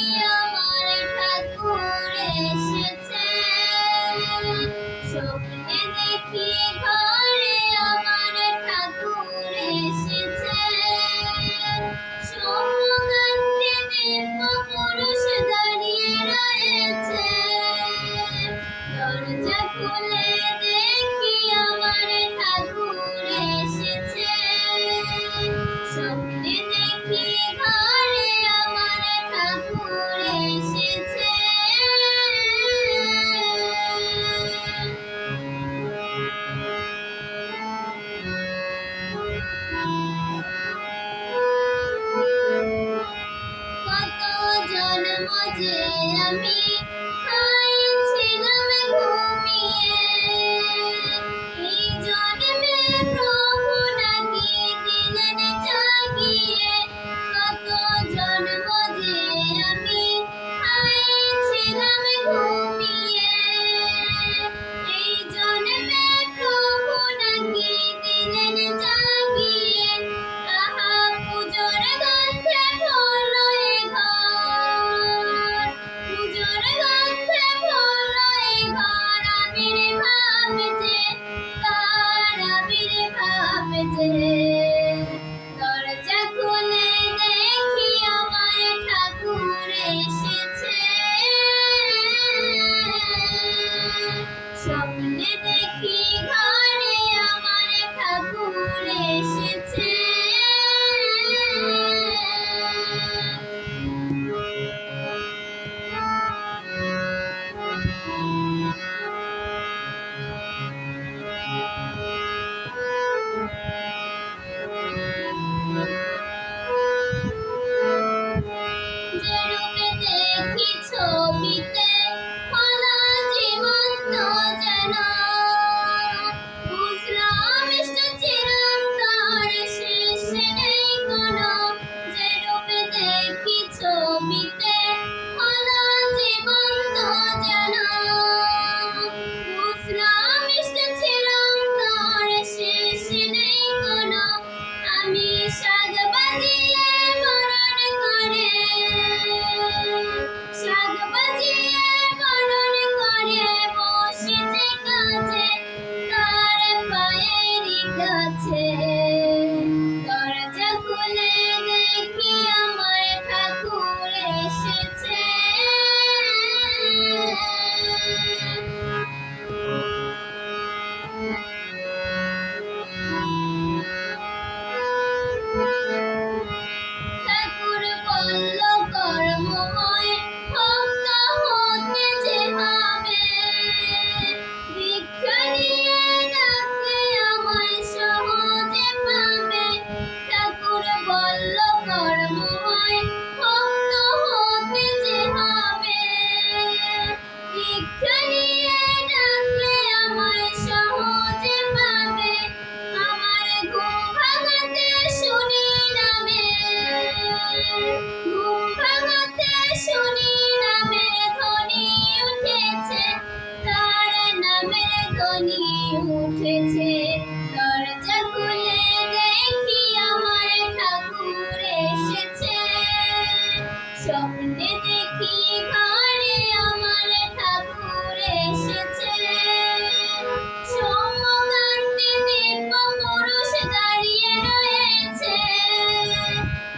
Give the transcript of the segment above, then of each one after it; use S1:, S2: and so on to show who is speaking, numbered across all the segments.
S1: Yeah. যে আমি তনি উঠেছে। দরজা খুলে দেখি আমার ঠাকুর এসেছে। স্বপ্নে দেখি ঘরে আমার ঠাকুর এসেছে। সমকান্তি দিব্য পুরুষ দাঁড়িয়ে রয়েছে।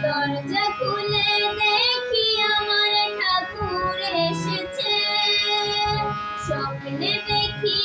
S1: দরজা দেখি আমার ঠাকুর এসেছে। স্বপ্নে দেখি